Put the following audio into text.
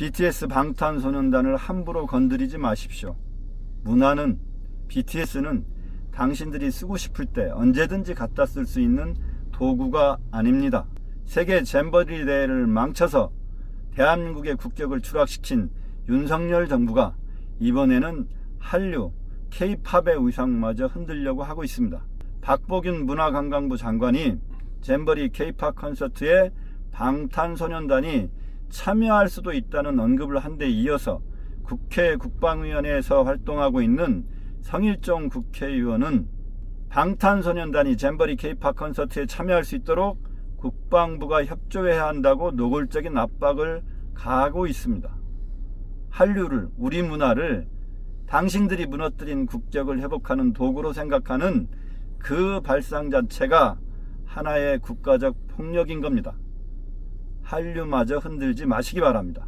BTS 방탄소년단을 함부로 건드리지 마십시오. 문화는 BTS는 당신들이 쓰고 싶을 때 언제든지 갖다 쓸 수 있는 도구가 아닙니다. 세계 잼버리 대회를 망쳐서 대한민국의 국격을 추락시킨 윤석열 정부가 이번에는 한류, K-팝의 의상마저 흔들려고 하고 있습니다. 박보균 문화관광부 장관이 잼버리 K-팝 콘서트에 방탄소년단이 참여할 수도 있다는 언급을 한 데 이어서 국회 국방위원회에서 활동하고 있는 성일종 국회의원은 방탄소년단이 잼버리 K-팝 콘서트에 참여할 수 있도록 국방부가 협조해야 한다고 노골적인 압박을 가하고 있습니다. 한류를 우리 문화를 당신들이 무너뜨린 국격을 회복하는 도구로 생각하는 그 발상 자체가 하나의 국가적 폭력인 겁니다. 한류마저 흔들지 마시기 바랍니다.